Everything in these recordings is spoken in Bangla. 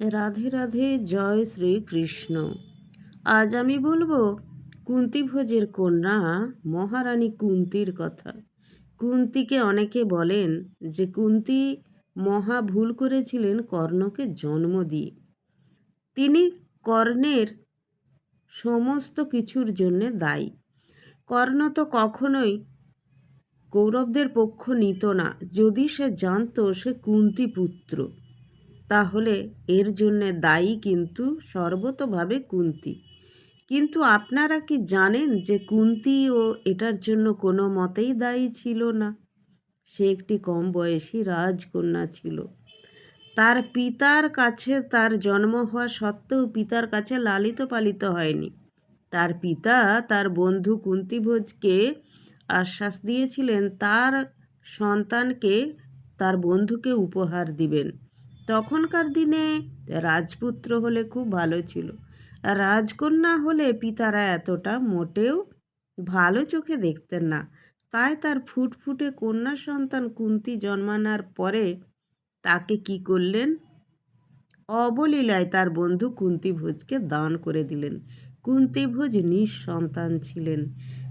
রাধে রাধে, জয় শ্রীকৃষ্ণ। আজ আমি বলব কুন্তিভোজের কন্যা মহারানী কুন্তির কথা। কুন্তিকে অনেকে বলেন যে কুন্তি মহা ভুল করেছিলেন কর্ণকে জন্ম দিয়ে। তিনি কর্ণের সমস্ত কিছুর জন্য দায়ী। কর্ণ তো কখনোই কৌরবদের পক্ষ নিত না। যদি সে জানত সে কুন্তি পুত্র তাহলে এর জন্যে দায়ী কিন্তু সর্বতভাবে কুন্তি। কিন্তু আপনারা কি জানেন যে কুন্তি ও এটার জন্য কোনো মতেই দায়ী ছিল না? সে একটি কম বয়সী রাজকন্যা ছিল। তার পিতার কাছে তার জন্ম হওয়া সত্ত্বেও পিতার কাছে লালিত পালিত হয়নি। তার পিতা তার বন্ধু কুন্তিভোজকে আশ্বাস দিয়েছিলেন, তার সন্তানকে তার বন্ধুকে উপহার দিবেন। তখনকার দিনে রাজপুত্র হলে খুব ভালো ছিল। আর রাজকন্যা হলে পিতারা এতটা মোটেও ভালো চোখে দেখতেন না। তাই তার ফুটফুটে কন্যা সন্তান কুন্তি জন্মানোর পরে তাকে কি করলেন? অবলীলায় তার বন্ধু কুন্তিভোজকে দান করে দিলেন। কুন্তিভোজ নিঃসন্তান ছিলেন।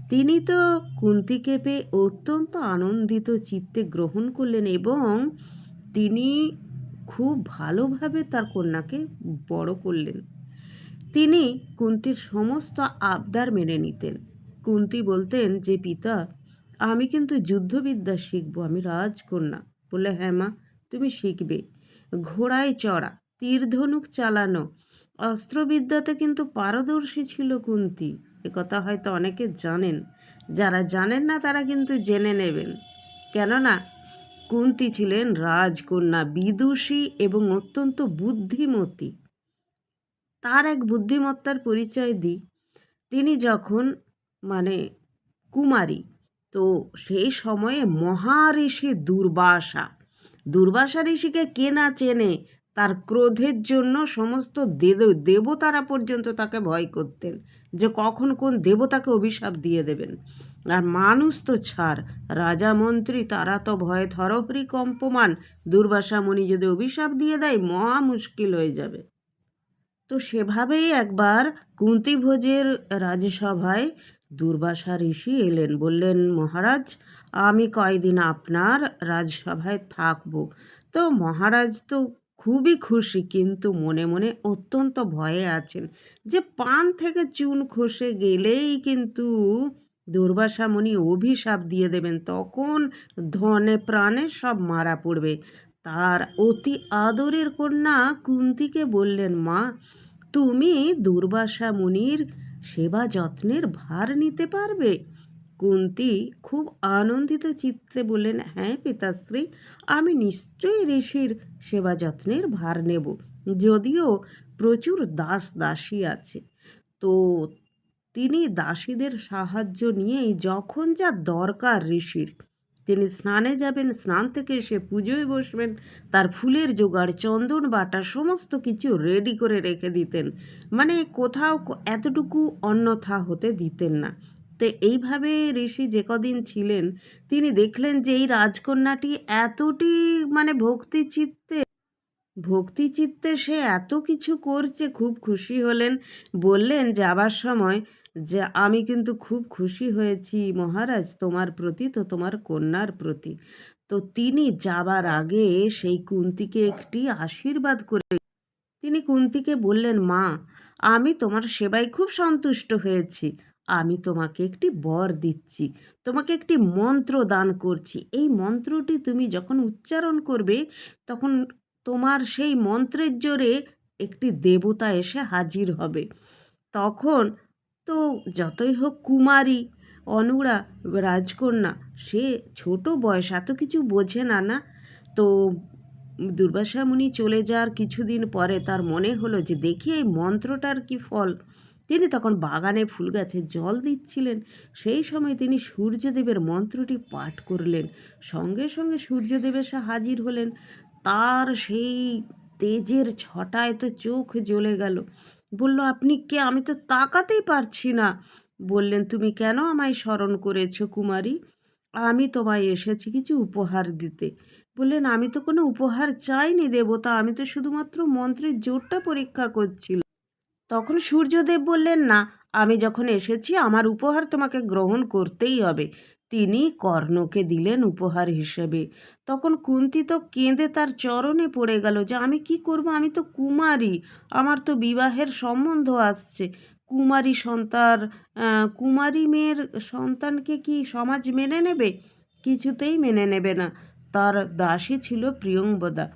তিনি তো কুন্তিকে পেয়ে অত্যন্ত আনন্দিত চিত্তে গ্রহণ করলেন এবং তিনি খুব ভালোভাবে তার কন্যাকে বড় করলেন। তিনি কুন্তির সমস্ত আবদার মেনে নিতেন। কুন্তি বলতেন যে, পিতা, আমি কিন্তু যুদ্ধবিদ্যা শিখব, আমি রাজকন্যা। বলে হ্যাঁ মা, তুমি শিখবে। ঘোড়ায় চড়া তীরধনুক চালানো, অস্ত্রবিদ্যাতে কিন্তু পারদর্শী ছিল কুন্তি। কথা হয়তো অনেকে জানেন। যারা জানেন না, তারা কিন্তু জেনে নেবেন। কেননা কুন্তি ছিলেন রাজকন্যা, বিদুষী এবং অত্যন্ত বুদ্ধিমতী। তার এক বুদ্ধিমত্তার পরিচয় দিই। তিনি যখন মানে কুমারী, তো সেই সময়ে মহাঋষি দুর্বাসা। দুর্বাসা ঋষিকে কে না চেনে, তার ক্রোধের জন্য সমস্ত দেব, দেবতারা পর্যন্ত তাকে ভয় করতেন যে কখন কোন দেবতাকে অভিশাপ দিয়ে দেবেন। আর মানুষ তো ছাড়। রাজা, মন্ত্রী, তারা তো ভয়ে থরহরি কম্পমান। দুর্বাসা মুনি যদি অভিশাপ দিয়ে দেয়, মহা মুশকিল হয়ে যাবে। তো সেভাবেই একবার কুন্তিভোজের রাজসভায় দুর্বাসা ঋষি এলেন, বললেন, মহারাজ, আমি কয়দিন আপনার রাজসভায় থাকব? তো মহারাজ তো খুবই খুশি, কিন্তু মনে মনে অত্যন্ত ভয়ে আছেন যে পান থেকে চুন খসে গেলেই কিন্তু দুর্বাসা মুনি অভিশাপ দিয়ে দেবেন, তখন ধনে প্রাণে সব মারা পড়বে। তার অতি আদরের কন্যা কুন্তিকে বললেন, মা, তুমি দুর্বাসা মুনির সেবা যত্নের ভার নিতে পারবে? কুন্তি খুব আনন্দিত চিত্তে বললেন হ্যাঁ পিতাশ্রী, আমি নিশ্চয়ই ঋষির সেবা যত্নের ভার নেব, যদিও প্রচুর দাস দাসী আছে। তো তিনি দাসীদের সাহায্য নিয়েই যখন যা দরকার ঋষির। তিনি স্নানে যাবেন, স্নান থেকে এসে পুজোয় বসবেন, তার ফুলের জোগাড়, চন্দন বাটা, সমস্ত কিছু রেডি করে রেখে দিতেন। মানে কোথাও এতটুকু অন্যথা হতে দিতেন না। তো এইভাবে ঋষি যে কদিন ছিলেন, তিনি দেখলেন যে এই রাজকন্যাটি এতটি মানে ভক্তি চিত্তে ভক্তি চিত্তে সে এত কিছু করছে, খুব খুশি হলেন। বললেন, যাবার সময় যে আমি কিন্তু খুব খুশি হয়েছি, মহারাজ, তোমার প্রতি তো তোমার কন্যার প্রতি। তো তিনি যাবার আগে সেই কুন্তিকে একটি আশীর্বাদ করে তিনি কুন্তিকে বললেন, মা, আমি তোমার সেবায় খুব সন্তুষ্ট হয়েছি। আমি তোমাকে একটি বর দিচ্ছি। তোমাকে একটি মন্ত্র দান করছি। এই মন্ত্রটি তুমি যখন উচ্চারণ করবে, তখন তোমার সেই মন্ত্রের জোরে একটি দেবতা এসে হাজির হবে। তখন তো যতই হোক কুমারী, অনুরা, রাজকন্যা, সে ছোট বয়স, এত কিছু বোঝে না না? তো দুর্বাসা মুনি চলে যাওয়ার কিছুদিন পরে তার মনে হলো যে, দেখি এই মন্ত্রটার কি ফল? তিনি তখন বাগানে ফুল গাছে জল দিচ্ছিলেন। সেই সময় তিনি সূর্যদেবের মন্ত্রটি পাঠ করলেন। সঙ্গে সঙ্গে সূর্যদেব এসে হাজির হলেন। তার সেই তেজের ছটায় তো চোখ জ্বলে গেল। বলল, আপনি কে? আমি তো তাকাতেই পারছি না। বললেন, তুমি কেন আমায় স্মরণ করেছ কুমারী? আমি তোমায় এসেছি কিছু উপহার দিতে। বললেন, আমি তো কোনো উপহার চাইনি দেবতা, আমি তো শুধুমাত্র মন্ত্রের জোরটা পরীক্ষা করছিলাম। তখন সূর্যদেব বললেন, না, আমি যখন এসেছি, আমার উপহার তোমাকে গ্রহণ করতেই হবে। তিনি কর্ণকে দিলেন উপহার হিসেবে। তখন কুন্তি তো কেঁদে তার চরণে পড়ে গেল যে, আমি কি করব? আমি তো কুমারী, আমার তো বিবাহের সম্বন্ধ আসছে। কুমারী সন্তান কুমারী মেয়ের সন্তানকে কি সমাজ মেনে নেবে? কিছুতেই মেনে নেবে না। তার দাসী ছিল প্রিয়ংবদা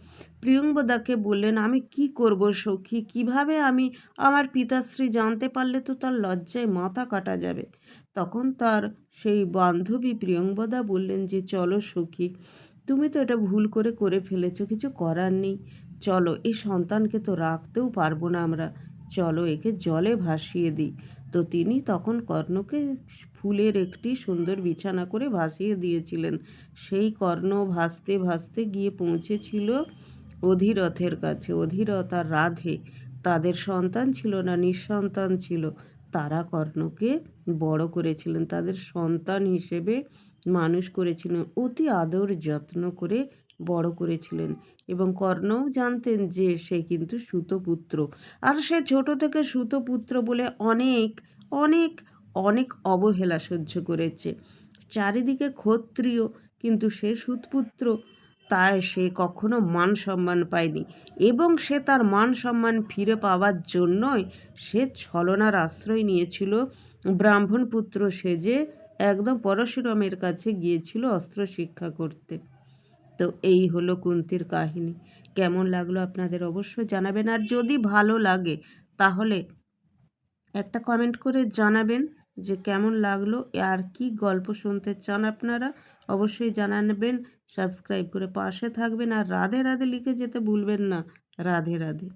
প্রিয়ংবদাকে বললেন, আমি কি করব সখী? কীভাবে আমি আমার পিতাশ্রী জানতে পারলে তো তার লজ্জায় মাথা কাটা যাবে? তখন তার সেই বান্ধবী প্রিয়ংবদা বললেন যে, চলো সখী, তুমি তো এটা ভুল করে করে ফেলেছো, কিছু করার নেই। চলো, এই সন্তানকে তো রাখতেও পারব না আমরা। চলো, একে জলে ভাসিয়ে দিই। তো তিনি তখন কর্ণকে ফুলের একটি সুন্দর বিছানা করে ভাসিয়ে দিয়েছিলেন। সেই কর্ণ ভাসতে ভাসতে গিয়ে পৌঁছেছিল অধীরথের কাছে। অধীরথ আর রাধে, তাদের সন্তান ছিল না, নিঃসন্তান ছিল। তারা কর্ণকে বড় করেছিলেন। তাদের সন্তান হিসেবে মানুষ করেছিলেন। অতি আদর যত্ন করে বড় করেছিলেন এবং কর্ণও জানতেন যে সে কিন্তু সুতপুত্র। আর সে ছোট থেকে সুতপুত্র বলে অনেক অনেক অনেক অবহেলা সহ্য করেছে। চারিদিকে ক্ষত্রিয়, কিন্তু সে সুতপুত্র, তাই সে কখনো মান সম্মান পায়নি এবং সে তার মান সম্মান ফিরে পাওয়ার জন্যই সে ছলনার আশ্রয় নিয়েছিল ব্রাহ্মণ পুত্র সেজে একদম পরশুরামের কাছে গিয়েছিল অস্ত্র শিক্ষা করতে। তো এই হলো কুন্তির কাহিনী। কেমন লাগল আপনাদের অবশ্যই জানাবেন। আর যদি ভালো লাগে, তাহলে একটা কমেন্ট করে জানাবেন যে কেমন লাগল, আর কি গল্প শুনতে চান আপনারা। অবশ্যই জানাবেন সাবস্ক্রাইব করে পাশে থাকবেন। আর রাধে রাধে লিখে যেতে ভুলবেন না। রাধে রাধে।